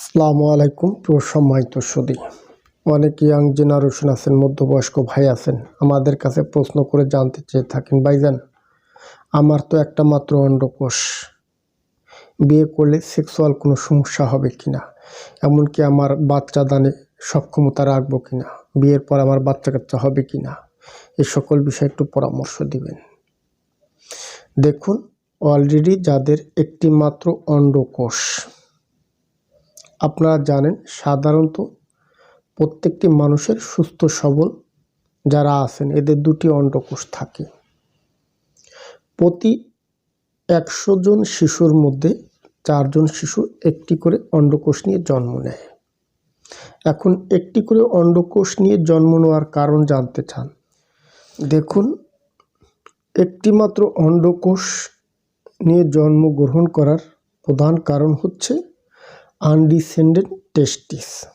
আসসালামু আলাইকুম, প্রিয় সম্মানিত সুদী অনেক ইয়াং জেনারেশন আছেন, মধ্যবয়স্ক ভাই আছেন, আমাদের কাছে প্রশ্ন করে জানতে চেয়ে থাকেন, ভাইজান, আমার তো একটা মাত্র অন্ডকোষ। বিয়ে করলে সেক্সুয়াল কোনো সমস্যা হবে কি না এমনকি আমার বাচ্চা দানে সক্ষমতা রাখব কি না বিয়ের পর আমার বাচ্চা কাচ্চা হবে কি না এই সকল বিষয়ে একটু পরামর্শ দিবেন। দেখুন অলরেডি যাদের একটি মাত্র অন্ডকোষ আপনারা জানেন সাধারণত প্রত্যেকটি মানুষের সুস্থ সবল যারা আছেন, এদের দুটি অন্ডকোষ থাকে। প্রতি একশো জন শিশুর মধ্যে চারজন শিশু একটি করে অন্ডকোষ নিয়ে জন্ম নেয়। এখন একটি করে অন্ডকোষ নিয়ে জন্ম নেওয়ার কারণ জানতে চান। দেখুন, একটিমাত্র অন্ডকোষ নিয়ে জন্মগ্রহণ করার প্রধান কারণ হচ্ছে আনডিসেন্ডেড টেস্টিস।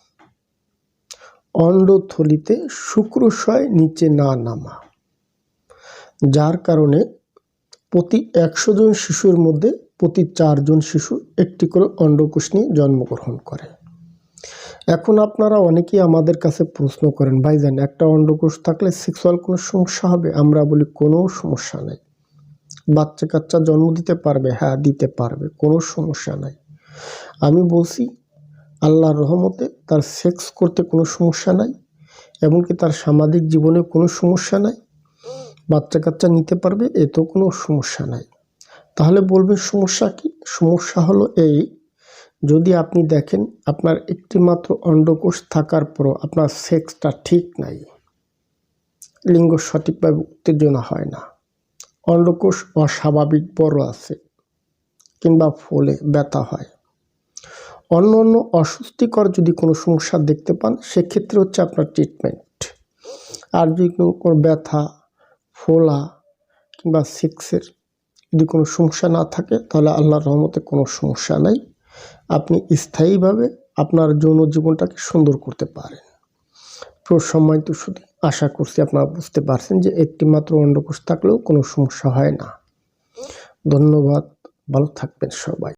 অন্ডথলিতে শুক্রশয় নিচে না নামা। যার কারণে প্রতি একশো জন শিশুর মধ্যে প্রতি চারজন শিশু একটি করে অন্ডকোষ নিয়ে জন্মগ্রহণ করে। এখন আপনারা অনেকেই আমাদের কাছে প্রশ্ন করেন ভাইজান একটা অন্ডকোষ থাকলে সেক্সুয়াল কোনো সমস্যা হবে? আমরা বলি, কোনো সমস্যা নেই। বাচ্চা কাচ্চা জন্ম দিতে পারবে? হ্যাঁ দিতে পারবে, কোনো সমস্যা নাই। আমি বলছি, আল্লাহর রহমতে তার সেক্স করতে কোনো সমস্যা নাই, এমনকি তার সামাজিক জীবনে কোনো সমস্যা নাই বাচ্চা কাচ্চা নিতে পারবে, এতেও কোনো সমস্যা নাই। তাহলে বলবেন সমস্যা কি? সমস্যা হলো এই, যদি আপনি দেখেন আপনার একটি মাত্র অন্ডকোষ থাকার পরও আপনার সেক্সটা ঠিক নাই, লিঙ্গ সঠিকভাবে উত্তেজনা হয় না, অন্ডকোষ অস্বাভাবিক বড় আছে, কিংবা ফলে ব্যথা হয় অন্য অন্য অস্বস্তিকর যদি কোনো সমস্যা দেখতে পান, সেক্ষেত্রে হচ্ছে আপনার ট্রিটমেন্ট আর যদি কোনো ব্যথা, ফোলা কিংবা সেক্সের যদি কোনো সমস্যা না থাকে, তাহলে আল্লাহর রহমতে কোনো সমস্যা নাই। আপনি স্থায়ীভাবে আপনার যৌন জীবনটাকে সুন্দর করতে পারেন। সম্মানিত শুধু আশা করছি আপনারা বুঝতে পারছেন যে একটি মাত্র অন্ডকোষ থাকলেও কোনো সমস্যা হয় না। ধন্যবাদ, ভালো থাকবেন সবাই।